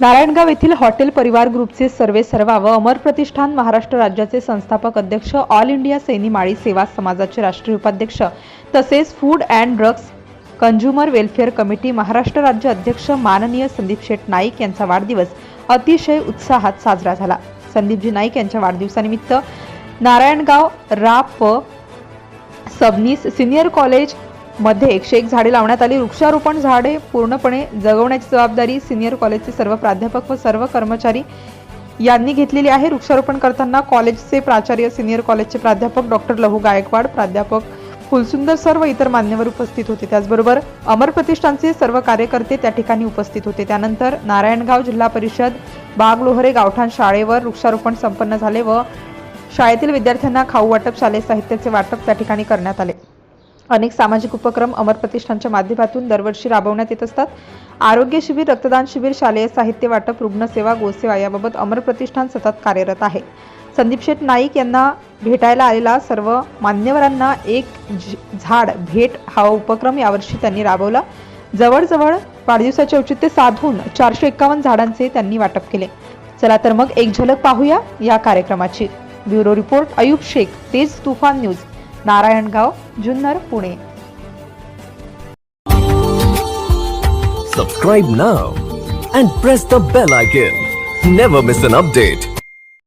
नारायणगाव येथील हॉटेल परिवार ग्रुपचे सर्वे सर्वा व अमर प्रतिष्ठान महाराष्ट्र राज्याचे संस्थापक अध्यक्ष ऑल इंडिया सैनी माळी सेवा समाजाचे राष्ट्रीय उपाध्यक्ष तसेच food and drugs consumer welfare committee Maharashtra राज्य अध्यक्ष माननीय संदीप शेठ नाईक यांचा वाढदिवस अतिशय उत्साहात साजरा झाला. संदीपजी नाईक यांच्या वाढदिवसानिमित्त नारायणगाव राप सबनीस सिनियर कॉलेज मध्ये एकशे एक झाडे लावण्यात आली. वृक्षारोपण झाडे पूर्णपणे जगवण्याची जबाबदारी सिनियर कॉलेजचे सर्व प्राध्यापक व सर्व कर्मचारी यांनी घेतलेली आहे. वृक्षारोपण करताना कॉलेजचे प्राचार्य सिनियर कॉलेजचे प्राध्यापक डॉक्टर लहू गायकवाड प्राध्यापक फुलसुंदर सर व इतर मान्यवर उपस्थित होते. त्याचबरोबर अमर प्रतिष्ठानचे सर्व कार्यकर्ते त्या ठिकाणी उपस्थित होते. त्यानंतर नारायणगाव जिल्हा परिषद बागलोहरे गावठाण शाळेवर वृक्षारोपण संपन्न झाले व शाळेतील विद्यार्थ्यांना खाऊ वाटप शालेय साहित्याचे वाटप त्या ठिकाणी करण्यात आले. अनेक सामाजिक उपक्रम अमर प्रतिष्ठानच्या माध्यमातून दरवर्षी राबवण्यात येत असतात. आरोग्य शिबिर रक्तदान शिबिर शालेय साहित्य वाटप रुग्णसेवा गोसेवा याबाबत अमर प्रतिष्ठान सतत कार्यरत आहे. संदीप शेठ नाईक यांना भेटायला आलेला सर्व मान्यवरांना एक झ- झाड भेट हा उपक्रम यावर्षी त्यांनी राबवला. जवळजवळ वाढदिवसाचे औचित्य साधून चारशे एकावन्न झाडांचे त्यांनी वाटप केले. चला तर मग एक झलक पाहूया या कार्यक्रमाची. Bureau report Ayub Shaikh Tej Toofan news. Narayangaon Junnar Pune Subscribe now and press the bell icon. Never miss an update.